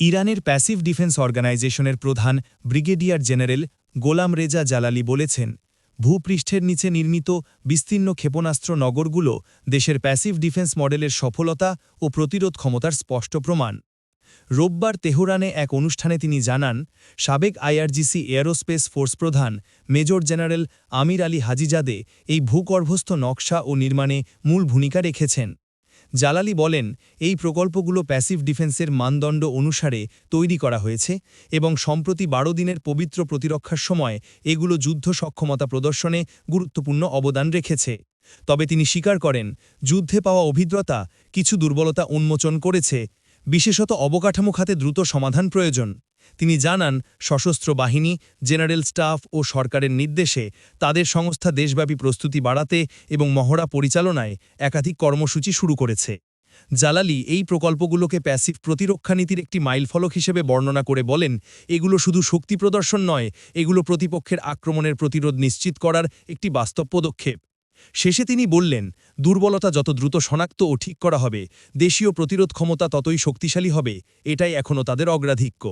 ইরানের passive defence অর্গানাইজেশনের প্রধান ব্রিগেডিয়ার জেনারেল গোলাম রেজা জালালি বলেছেন, ভূপৃষ্ঠের নিচে নির্মিত বিস্তীর্ণ ক্ষেপণাস্ত্র নগরগুলো দেশের প্যাসিভ ডিফেন্স মডেলের সফলতা ও প্রতিরোধ ক্ষমতার স্পষ্ট প্রমাণ। রোববার তেহরানে এক অনুষ্ঠানে তিনি জানান, সাবেক আইআরজিসি এয়ারোস্পেস ফোর্স প্রধান major general Amir Ali Hajizadeh এই ভূগর্ভস্থ নকশা ও নির্মাণে মূল ভূমিকা রেখেছেন। জালালি বলেন, এই প্রকল্পগুলো প্যাসিভ ডিফেন্সের মানদণ্ড অনুসারে তৈরি করা হয়েছে এবং সম্প্রতি বারো দিনের পবিত্র প্রতিরক্ষার সময় এগুলো যুদ্ধ সক্ষমতা প্রদর্শনে গুরুত্বপূর্ণ অবদান রেখেছে। তবে তিনি স্বীকার করেন, যুদ্ধে পাওয়া অভিজ্ঞতা কিছু দুর্বলতা উন্মোচন করেছে, বিশেষত অবকাঠামো খাতে দ্রুত সমাধান প্রয়োজন। তিনি জানান, সশস্ত্র বাহিনী, জেনারেল স্টাফ ও সরকারের নির্দেশে তাদের সংস্থা দেশব্যাপী প্রস্তুতি বাড়াতে এবং মহড়া পরিচালনায় একাধিক কর্মসূচি শুরু করেছে। জালালি এই প্রকল্পগুলোকে প্যাসিভ প্রতিরক্ষা নীতির একটি মাইলফলক হিসেবে বর্ণনা করে বলেন, এগুলো শুধু শক্তি প্রদর্শন নয়, এগুলো প্রতিপক্ষের আক্রমণের প্রতিরোধ নিশ্চিত করার একটি বাস্তব পদক্ষেপ। শেষে তিনি বললেন, দুর্বলতা যত দ্রুত শনাক্ত ও ঠিক করা হবে, দেশীয় প্রতিরোধ ক্ষমতা ততই শক্তিশালী হবে, এটাই এখনও তাদের অগ্রাধিক্য।